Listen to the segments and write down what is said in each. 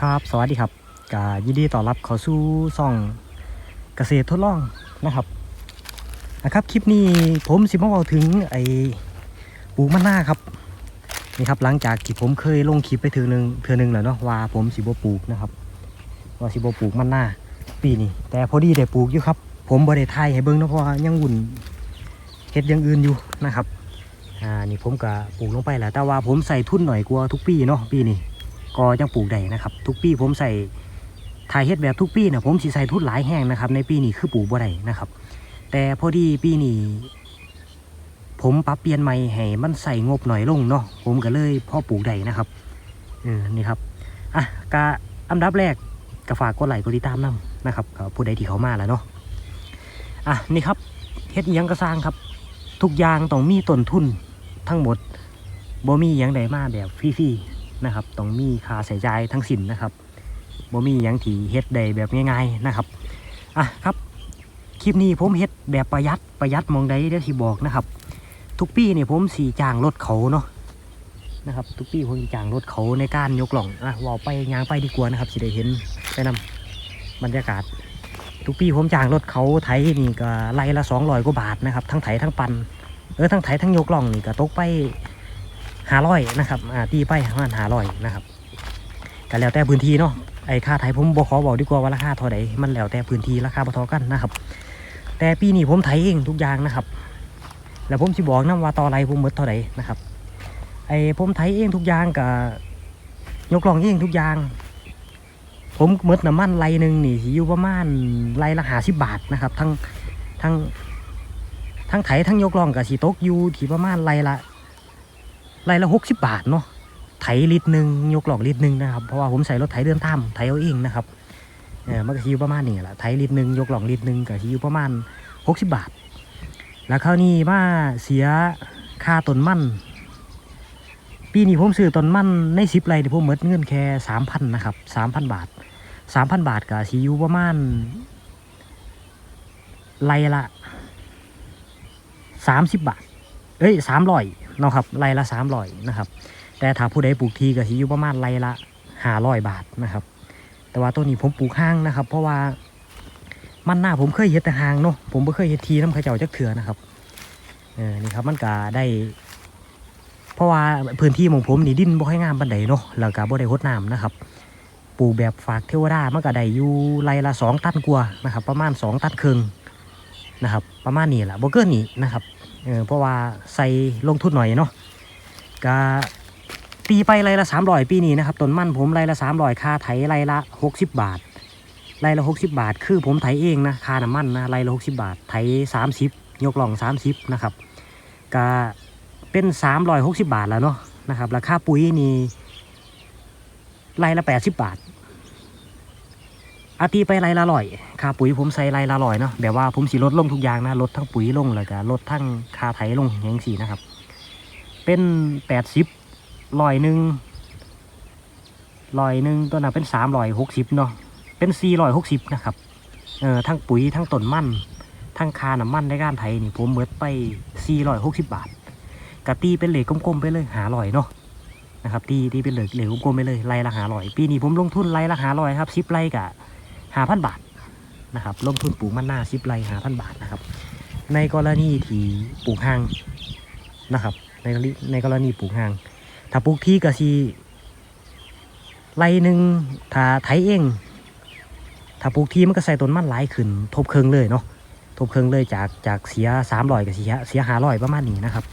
ครับสวัสดีครับกายินดีต้อนรับเข้าสู่ซ่องเกษตรทดลองนะครับนะครับ คลิปนี้ผมสิมาเอาถึงไอ้ปลูกมะนาวครับนี่ครับหลังจากที่ผมเคยลงคลิปไปเทือหนึ่งเทือหนึงแล้วเนาะว่าผมสิบปลูกนะครับ ว่าสิบปลูกมะนาวปีนี้แต่พอดีได้ปลูกอยู่ครับ ผมบ่ได้ถ่ายให้เบิ่งเนาะเพราะว่ายังวุ่นเฮ็ดอย่างอื่นอยู่นะครับอ่านี่ผมก็ปลูกลงไปแหล้วแต่ว่าผมใส่ทุนหน่อยกว่าทุกปีเนาะปีนี้ ก็ยังปลูกได้นะครับ ทุกปีผมใส่ถ่ายเฮ็ดแบบทุกปีนะผมสิใส่ทุนหลายแห้งนะครับ ในปีนี้คือปลูกบ่ได้นะครับ แต่พอดีปีนี้ผมปรับเปลี่ยนใหม่ให้มันใส่งบหน่อยลงเนาะผมก็เลยพ่อปลูกได้นะครับเออนี่ครับอะกะอันดับแรกก็ฝากกดไลค์กดติดตามนํนะครับผู้ใดที่เขามาแล้วเนาะอะนี่ครับเฮ็ดยังก็สร้างครับ ทุกอย่างต้องมีต้นทุนทั้งหมดบ่มีอิหยังใดมาแบบฟรีๆ นะครับต้องมีค่าใช้จ่ายทั้งสิ้นนะครับบ่มีหยังที่เฮ็ดได้แบบง่าย ๆนะครับอะครับคลิปนี้ผมเฮ็ดแบบประหยัดประหยัดมองใดเดี๋ยวสิบอกนะครับ ทุกปีเนี่ยผมสีจ้างรถเขาเนาะนะครับ ทุกปีผมสิจ้างรถเขาในการยกหล่องอะว่าไปยางไปดีกว่านะครับสิได้เห็นไปนำบรรยากาศ ทุกปีผมจ้างรถเขาไถนี่ก็ไล่ละ200กว่าบาทนะครับทั้งไถทั้งปันเออทั้งไถทั้งยกหล่องนี่ก็ตกไป หาร้อยนะครับอ่าตีไปประมาณหาร้อยนะครับก็แล้วแต่พื้นที่เนาะไอ้ค่าไถผมบอกขอบอกดีกว่าว่าราคาเท่าไหร่มันแล้วแต่พื้นที่ราคาบ่เท่ากันนะครับ แต่ปีนี้ผมไถเองทุกอย่างนะครับ แล้วผมสิบอกนะว่าต่อไรผมหมดเท่าไหร่นะครับไอ้ผมไถเองทุกอย่างกับยกลองเองทุกอย่าง ผมหมดน้ำมันไรหนึ่งนี่สิอยู่ประมาณไรละหาสิบบาทนะครับ ทั้งทั้งทั้งไถทั้งยกลองกับสีตกอยู่ที่ประมาณไรละ ไร่ละหกสิบบาทเนาะไถลิตรหนึ่งยกหลอกลิตรหนึ่งนะครับ เพราะว่าผมใส่รถไถเดินตามไถเอาเองนะครับเออมันก็สิอประมาณนี้แหละไถลิตรหนึ่งยกหลอกลิตรหนึ่งก็สิอยู่ประมาณหกสิบบาท แล้วคราวนี้มาเสียค่าต้นมั่นปีนี้ผมซื้อต้นมั่นในสิบไร่ที่ผมเมดเงินแค่สามพันนะครับสามพันบาทสามพันบาทก็สิอยู่ประมาณไร่ละสามสิบบาท เอ้ยสามร้อย เนาะครับไรละสามร้อยนะครับแต่ถ้าผู้ใดปลูกทีก็สิอยู่ประมาณไรละห้าร้อยบาทนะครับ แต่ว่าตัวนี้ผมปลูกห้างนะครับ เพราะว่ามันหน้าผมเคยเห็ดแต่หางเนาะผมไม่เคยเห็ดทีน้ำข้าเจ้าจักเถื่อนะครับเออนี่ครับมันก็ได้ เพราะว่าพื้นที่ของผมนี่ดินบ่ค่อยงามปานใดเนาะแล้วก็บ่ได้หดน้ำนะครับปลูกแบบฝากเทวดามันก็ได้อยู่ไรละสองตันกว่านะครับ ประมาณสองตันครึ่งนะครับ ประมาณนี้แหละบ่เกินนี้นะครับ เออเพราะว่าใส่ลงทุนหน่อยเนาะก็ตีไปไรละสามร้อยปีนี้นะครับต้นมันผมไรละสามร้อยค่าไถไรละหกสิบบาทไรละหกสิบาท คือผมไถเองนะค่าน้ำมันนะไรละหกสิบาท ไถสามสิบยกล่องสามสิบนะครับก็เป็นสามร้อยหกสิบาทแล้วเนาะนะครับราคาปุ๋ยนี่ไรละแปดสิบบาท อาตีไปไรละร้อยค่าปุ๋ยผมใส่ไรละร้อยเนาะแบบว่าผมสิลดลงทุกอย่างนะลดทั้งปุ๋ยลงแล้วก็ลดทั้งค่าไถลงอย่างสี่นะครับ เป็นแปดสิบร้อยหนึ่งร้อยหนึ่งตัวนั้นเป็นสามร้อยหกสิบเนาะเป็นสี่ร้อยหกสิบนะครับเออทั้งปุ๋ยทั้งต้นมั่นทั้งคาน้ำมันในการไถนี่ผมเบิดไปสี่ร้อยหกสิบบาทกะตีเป็นเหล็กกลมๆไปเลยหาร้อยเนาะนะครับตีตีเป็นเหล็กเหล็กกลมๆไปเลยไรละหาร้อย ปีนี้ผมลงทุนไรละหาร้อยครับสิบไรกะ หาพันบาทนะครับลงทุนปลูกมันหน้าสิบไร่หาพันบาทนะครับ ในกรณีที่ปลูกห่างนะครับ ในกรณีในกรณีปลูกห่าง ถ้าปลูกที่กะซีไร่หนึ่งถ้าไถเองถ้าปลูกที่มันก็ใส่ต้นมันหลายขึ้น ทบเครื่องเลยเนาะทบเครื่องเลยจากจากเสียสามร้อยกับเสียเสียหาร้อยประมาณนี้นะครับ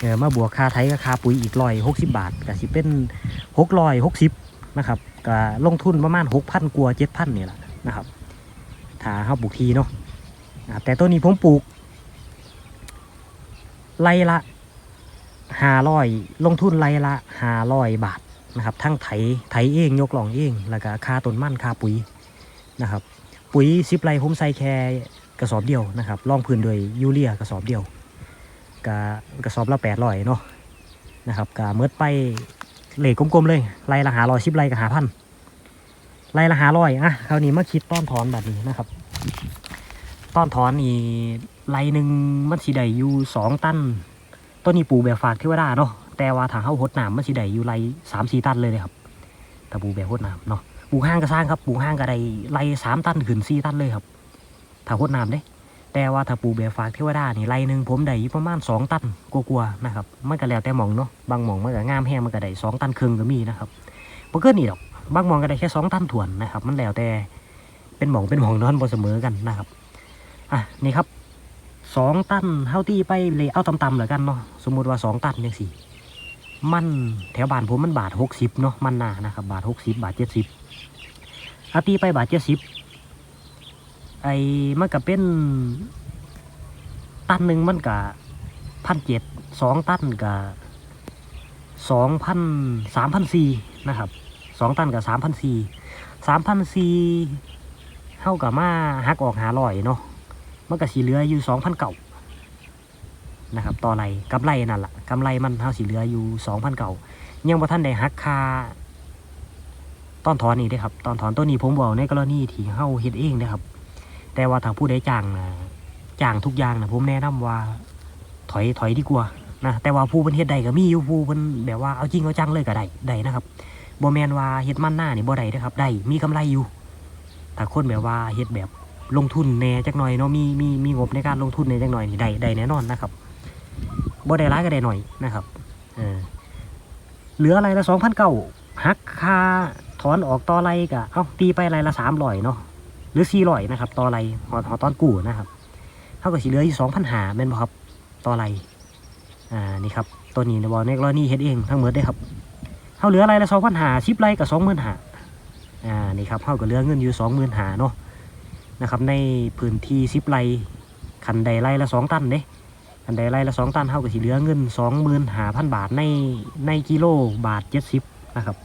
เออมาบวกค่าไถกับค่าปุ๋ยอีกร้อยหกสิบบาทก็สิเป็นหกร้อยหกสิบนะครับก็ลงทุนประมาณหกพันกว่าเจ็ดพันนี่แหละ นะครับถ้าเขาปลูกทีเนาะนะครับแต่ต้นนี้ผมปลูกไรละห้าร้อยลงทุนไรละห้าร้อยบาทนะครับ ทั้งไถไถเองยกหล่องเอง แล้วก็ค่าต้นมั่นค่าปุ๋ยนะครับ ปุ๋ยซิปไรผมใส่แค่กระสอบเดียวนะครับรองพื้นด้วยยูเรียกระสอบเดียวกะกระสอบละแปดร้อยเนาะนะครับกะเมิดไปเหล็กกลมๆเลยไรละหาร้อยซิปไรกับหาพัน ไล่ละหาร้อยอะคราวนี้มาคิดต้อนถอนแบบนี้นะครับ ต้อนถอนนี่ไล่หนึ่งมันสีได้อยู่สองตันต้นนี้ปลูกแบบฝากเทวดาเนาะแต่ว่าถ้าเขาหดหน้ำมันสีได้อยู่ไล่สามสี่ตันเลยเลยครับถ้าปลูกแบบหดหน้ำเนาะปลูกห้างก็สร้างครับปลูกห้างก็ได้ไล่สามตันขึ้นสี่ตันเลยครับ ถ้าโคตรน้ำเด้แต่ว่าถ้าปูแบบฝากเทวดานี่ไล่หนึ่งผมได้อยู่ประมาณสองตันกลัวๆนะครับมันก็แล้วแต่หมองเนาะบางหมองมันก็งามแห้งมันก็ได้สองตันครึ่งก็มีนะครับบ่เกินนี่ดอก บางมองก็ได้แค่สองตันถวนนะครับ มันแล้วแต่เป็นหมองเป็นหมองนอนบ่เสมอกันนะครับอะนี่ครับสองตันเท่าที่ไปเลยเอาต่ำๆเหลือกันเนาะสมมุติว่าสองตันยังสี่มันแถวบ้านผมมันบาทหกสิบเนาะมันนานะครับ บาทหกสิบบาทเจ็ดสิบเอาตีไปบาทเจ็ดสิบไอ้มันก็เป็นตันหนึ่งมันกะพันเจ็ดสองตันกะสองพันสามพันสี่นะครับ สองตันกับสามพันสี่สามพันสี่เท่ากับมาหักออกหาลอยเนาะมันก็สีเหลืออยู่สองพันเก่านะครับต่อไรกำไรนั่นแหละกำไรมันเท่าสีเหลืออยู่สองพันเก่ายังบ่ท่านได้หักค่าตอนถอนนี่เด้ครับ ตอนถอนตัวนี้ผมบอกในกรณีที่เฮาเฮ็ดเองเด้ครับ แต่ว่าถ้าผู้ใดจ้างนะจ้างทุกอย่างนะผมแนะนำว่า ถอยถอยดีกว่านะแต่ว่าผู้เพิ่นเฮ็ดได้ก็มีอยู่ผู้เพิ่นแบบว่าเอาจริงเอาจังเลยก็ได้ได้นะครับ บแมนว่าเฮ็ดมันหน้านี่บ่ได้นะครับได้มีกำไรอยู่ถ้าคนแบบว่าเฮ็ดแบบลงทุนแน่จักหน่อยเนาะมีมีมีงบในการลงทุนแน่จักหน่อยนี่ได้ได้แน่นอนนะครับบ่ได้ร้ายก็ได้หน่อยนะครับเออเหลืออะไรละ2,900หักค่าถอนออกต่อไรก็เอ้าตีไปไรละ300เนาะหรือ400นะครับต่อไรหอหอตอนกู้นะครับเท่ากับสีเหลืออยู่สองพันหาแม่นบ่ครับต่อไรอ่านี่ครับตัวนี้ในบอลในกรณีเฮ็ดเองทั้งหมดได้ครับ เท่าเหลืออะไรละสองพันหาชิปไรกับสองหมื่นหาอ่านี่ครับเท่ากับเหลือเงินอยู่สองหมื่นหาเนาะนะครับในพื้นที่ชิปไรคันใดไรละสองตันเด้คันใดไรละสองตันเท่ากับสีเหลือเงินสองหมื่นหาพันบาทในในกิโลบาทเจ็ดสิบนะครับ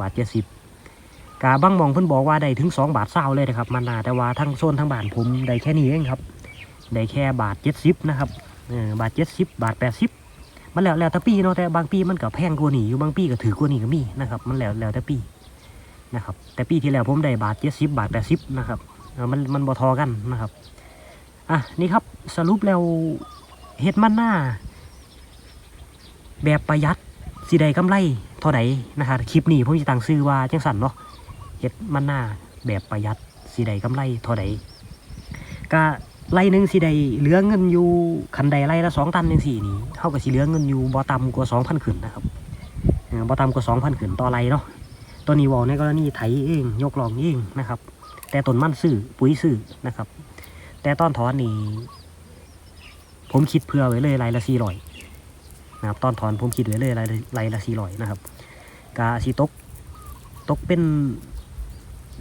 บาทเจ็ดสิบกาบังมองเพิ่นบอกว่าได้ถึงสองบาทเศร้าเลยนะครับมันนาแต่ว่าทั้งโซนทั้งบ้านผมได้แค่นี้เองครับได้แค่บาทเจ็ดสิบนะครับเออบาทเจ็ดสิบบาทแปดสิบ มันแล้วแล้วแต่ปีเนาะแต่บางปีมันก็แพงกว่านี้อยู่บางปีก็ถือกว่านี้ก็มีนะครับ มันแล้วแล้วแต่ปีนะครับ แต่ปีที่แล้วผมได้บาทเจ็ดสิบบาทแปดสิบนะครับเออมันมันบ่ทอกันนะครับอะนี่ครับสรุปแล้วเฮ็ดมันหน้า แบบประหยัดสิได้กำไรเท่าไหนะครับคลิปนี้ผมจะตั้งชื่อว่าจังสันเนาะเฮ็ดมันหน้าแบบประหยัดสิได้กำไรเท่าไหก็ ไร่หนึ่งสิได้เหลือเงินอยู่คันใดไร่ละสองตันยังสี่นี่เท่ากับสิเหลือเงินอยู่บ่ต่ำกว่าสองพันขึ้นนะครับเออบ่ต่ำกว่าสองพันขึ้นต่อไรเนาะตัวนี้วอลในกรณีไถเอง ยกลองเองนะครับ แต่ต้นมันซื้อปุ๋ยซื้อนะครับ แต่ตอนถอนนี่ผมคิดเผื่อไว้เลยไรละสี่ร้อยนะครับตอนถอนผมคิดไว้เลยไรไรละสี่ร้อยนะครับกาสีตกตกเป็น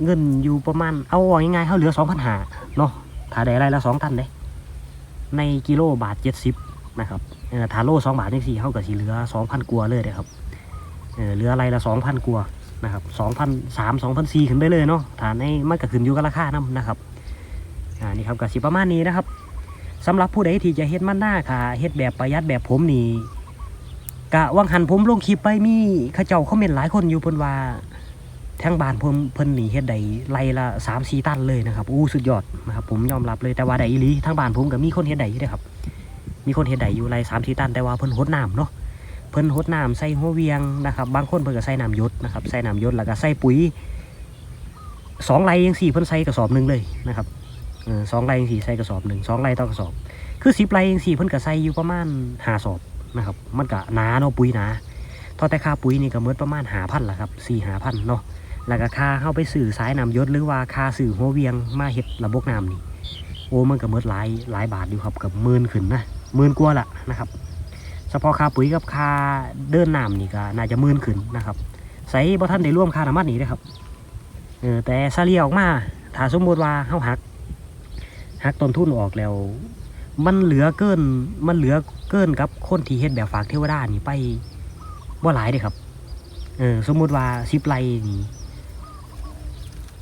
เงินอยู่ประมาณเอาว่าง่ายๆเขาเหลือสองพันหาเนาะ ถ้าได้ไรละสองตันเด้ในกิโลบาทเจ็ดสิบนะครับถ้าโลสองบาทนี่สี่เท่ากับสีเหลือสองพันกัวาเลยเด้ครับเหลืออะไรละสองพันกัวานะครับสองพันสามสองพันสี่ขึ้นไปเลยเนาะถ้าในมันก็ขึ้นอยู่กับราคานํนะครับอ่านี่ครับกับสีประมาณนี้นะครับสำหรับผู้ใดที่จะเฮ็ดมันหน้าค่ะเฮ็ดแบบประหยัดแบบผมนี่กะวังหันผมลงคลิปไปมีข้าเจ้าคอมเมนหลายคนอยู่พนว่า ทางบ้านผมเพิ่นหนีเฮ็ดได้ไล่ละสามสี่ตันเลยนะครับอู้สุดยอดนะครับผมยอมรับเลยแต่ว่าได้อีหลีทางบ้านผมก็มีคนเฮ็ดได้อยู่เด้อครับ มีคนเฮ็ดได้อยู่ไล่สามสี่ตันแต่ว่าเพิ่นหดน้ำเนาะเพิ่นหดน้ำใส่หัวเวียงนะครับบางคนเพิ่นก็ใส่น้ำยศนะครับใส่น้ำยศแล้วก็ใส่ปุ๋ยสองไร่ยังสี่เพิ่นใส่กระสอบหนึ่งเลยนะครับสองไร่ยังสี่ใส่กระสอบหนึ่งสองไร่ต่อกระสอบ คือสิบไร่ยังสี่เพิ่นก็ใส่อยู่ประมาณห้าสอบนะครับมันก็หนาเนาะปุ๋ยหนาทอแต่ค่าปุ๋ยนี่ก็เมิดประมาณหาพันละครับสี่หาพันเนาะ แล้วก็ค่าเข้าไปสื่อสายน้ำยศหรือว่าค่าสื่อหัวเวียงมาเห็ดระบบน้ำนี่โอ้มันก็เมิดหลายหลายบาทอยู่ครับกับหมื่นขึ้นนะหมื่นกว่าละนะครับเฉพาะค่าปุ๋ยกับค่าเดินน้ำนี่ก็น่าจะหมื่นขึ้นนะครับใส่บ่ท่านได้ร่วมค่าน้ำมันนี่นะครับเออแต่ซาเลียออกมาถ้าสมมติว่าเขาหักหักต้นทุนออกแล้ว มันเหลือเกินมันเหลือเกินกับคนที่เฮ็ดแบบฝากเทวดานี่ไปบ่หลายเลยครับเออสมมุติว่าสิบไร่นี่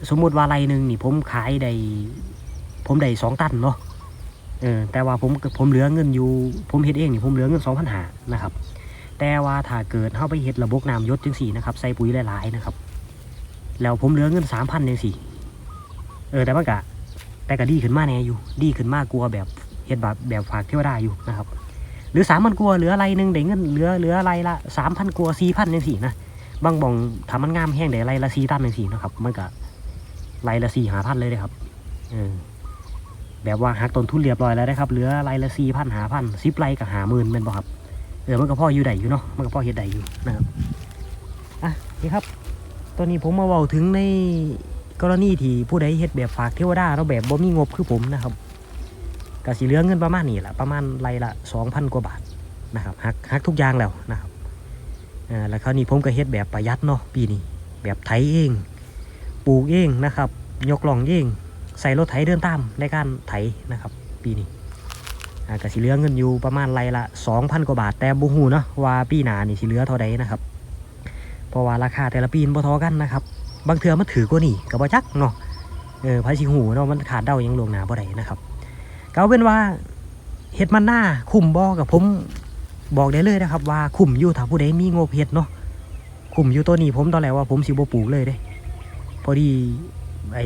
สมมุติว่าไรหนึ่งนี่ผมขายได้ผมได้สองตันเนาะเออแต่ว่าผมผมเหลือเงินอยู่ ผมเฮ็ดเองนี่ผมเหลือเงินสองพันหานะครับ แต่ว่าถ้าเกิดเข้าไปเฮ็ดระบบน้ำยศจังสี่นะครับใส่ปุ๋ยหลายๆนะครับ แล้วผมเหลือเงินสามพันจังสี่เออแต่มันกะแต่ก็ดีขึ้นมาแน่อยู่ ดีขึ้นมากกลัวแบบเฮ็ดแบบแบบฝากเทวดาอยู่นะครับ หรือสามพันกลัวเหลืออะไรหนึ่งได้เงินเหลือเหลืออะไรละสามพันกลัวสี่พันจังสี่นะบางบองถ้ามันงามแห้งได้ไรละสี่ตันหนึ่งสี่นะครับมันก็ ไรละสี่หาพันเลยเลยครับแบบว่าหักต้นทุนเรียบร้อยแล้วนะครับเหลือไรละสี่พันหาพันสิบไรกับหาหมื่นเป็นบ่ครับเออมันก็พ่ออยู่ได้อยู่เนาะมันก็พ่อเฮ็ดได้อยู่นะครับอะนี่ครับ ตอนนี้ผมมาเว้าถึงในกรณีที่ผู้ใดเฮ็ดแบบฝากเทวดาแล้วแบบบ่มีงบคือผมนะครับก็สิเหลือเงินประมาณนี้แหละประมาณไรละ2,000กว่าบาทนะครับหักหักทุกอย่างแล้วนะครับอ่าแล้วคราวนี้ผมก็เฮ็ดแบบประหยัดเนาะปีนี้แบบไถเอง ปลูกเองนะครับ ยกหล่องเองใส่รถไถเดินตามในการไถนะครับ ปีนี้อ่าก็สิเหลือเงินอยู่ประมาณไรละ2,000กว่าบาทแต่บ่ฮู้เนาะว่าปีหนานี่สิเหลือเท่าใดนะครับเพราะว่าราคาแต่ละปีนบ่ท่ากันนะครับ บางเทื่อมันถือกว่านี่ก็บ่จักเนาะเออไผสิฮู้เนาะมันขาดเดายังลวงหนาบ่ได้นะครับก็เอาเป็นว่าเฮ็ดมันหน้าคุ้มบ่กับผมบอกได้เลยนะครับ ว่าคุ้มอยู่ถ้าผู้ใดมีงบเฮ็ดเนาะคุ้มอยู่ตัวนี้ผมตอนแรกว่าผมสิบ่ปลูกเลยเด้ พอดีไอ้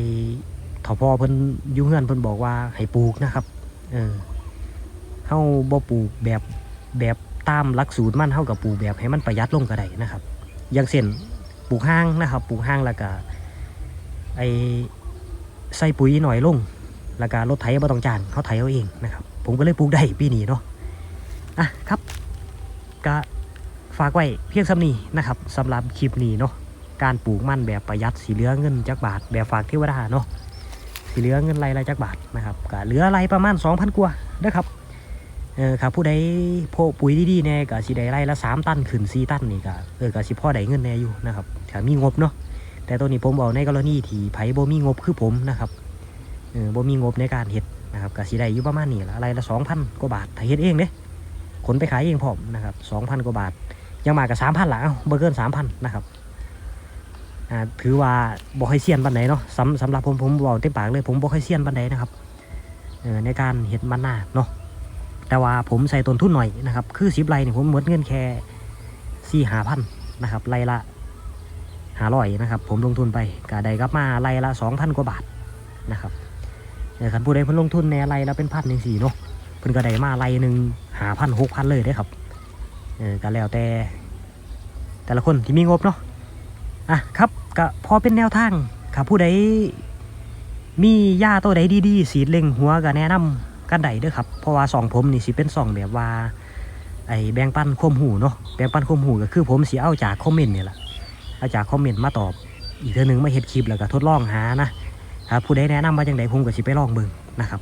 ทพเพิ่นยู่งเฮือนเพิ่นบอกว่าให้ปลูกนะครับ เออเฮาบ่ปลูกแบบแบบตามหลักสูตรมันเฮากับปลูกแบบให้มันประหยัดลงก็ได้นะครับ อย่างเช่นปลูกห้างนะครับ ปลูกห้างแล้วก็ไอใส่ปุ๋ยหน่อยลง แล้วก็รถไถบ่ต้องจ้างเขาไถเอาเองนะครับ ผมก็เลยปลูกได้ปีนี้เนาะอะครับก็ฝากไว้เพียงสำนี้นะครับสำหรับคลิปนี้เนาะ การปลูกมันแบบประหยัดสีเหลือเงินจักบาท แบบฝากเทวดาเนาะสีเหลือเงินไรไรจักบาทนะครับก็เหลือไรประมาณ 2,000กว่าเด้อครับเออครับผู้ใดโพปุ๋ยดีๆแน่ก็สิได้ไรละสามตันขึ้นสีตันนี่ก็เออก็สิพ่อได้เงินแน่อยู่นะครับถ้ามีงบเนาะแต่ตัวนี้ผมบอกในกรณีที่ไผบ่มีงบคือผมนะครับเออบ่มีงบในการเฮ็ดนะครับก็สิได้อยู่ประมาณนี้ละไรละสองพันกว่าบาทถ้าเฮ็ดเองเด้ขนไปขายเองพร้อมนะครับสองพันกว่าบาท ยังมากับสามพันละเอ้าบ่เกินสามพันนะครับ อ่าถือว่าบ่ค่อยเซียนปานใดเนาะสำสำหรับผมผมบอกเต็มปากเลย ผมบ่ค่อยเซียนปานใดนนะครับในการเฮ็ดมันหนาเนาะแต่ว่าผมใส่ต้นทุนหน่อยนะครับ คือสิบไรเนี่ยผมหมดเงินแค่สี่หาพันนะครับไรละหาร้อยนะครับ ผมลงทุนไปกาใดกลับมาไรละสองพันกว่าบาทนะครับแต่คันผู้ใดเพิ่นลงทุนในไร่ละเป็นพันหนึ่งสี่เนาะเพิ่นก็ได้มาไรหนึ่งหาพันหกพันเลยได้ครับเออก็แล้วแต่แต่ละคนที่มีงบเนาะ อะครับก็พอเป็นแนวทางครับผู้ใดมีหญ้าตัวใดดีๆ สีเล็งหัวก็แนะนำกันได้เด้อครับเพราะว่าสองผมนี่สิเป็นสองแบบว่าไอ้แบงปันข้อมหูเนาะแบงปันข้อมหูก็คือผมสิเอาจากคอมเมนต์นี่แหละเอาจากคอมเมนต์มาตอบ อีกเทื่อหนึงมาเฮ็ดคลิปแล้วก็ทดลองหานะถ้าผู้ใดแนะนำมาจังไดผมก็สิไปลองเบิ่งนะครับ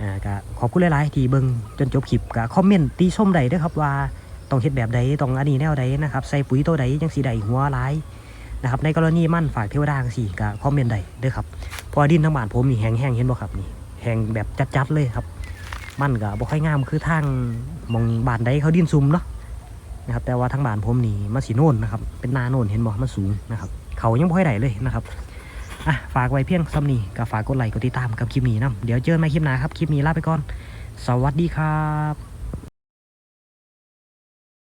อ่าก็ขอบคุณหลายๆที่เบิ่งจนจบคลิปก็คอมเมนต์ตีส้มใดเด้อครับว่าต้องเฮ็ดแบบใดต้องอันนี้แนวใดนะครับใส่ปุ๋ยตัวใดจังสิได้หัวหลาย นะครับในกรณีมั่นฝากเทวดาจังซี่ก็คอมเมนต์ใดเด้อครับพราะว่าดินทั้งบานผมนี่แห้งเห็นบ่ครับนี่แห้งแบบจัดๆเลยครับ มันก็บ่ค่อยงามคือทางมองบานใดเขาดินซุ่มเนาะนะครับแต่ว่าทางบานผมนี่มันสีโน่นนะครับเป็นนาโน่นเห็นบ่มันสูงนะครับเขายังบ่ค่อยได้เลยนะครับอะฝากไว้เพียงซ้ำนี้ก็ฝากกดไลค์กดติดตามกับคลิปนี้นํเดี๋ยวเจอกันใหม่คลิปหน้าครับคลิปนี้ลาไปก่อน สวัสดีครับ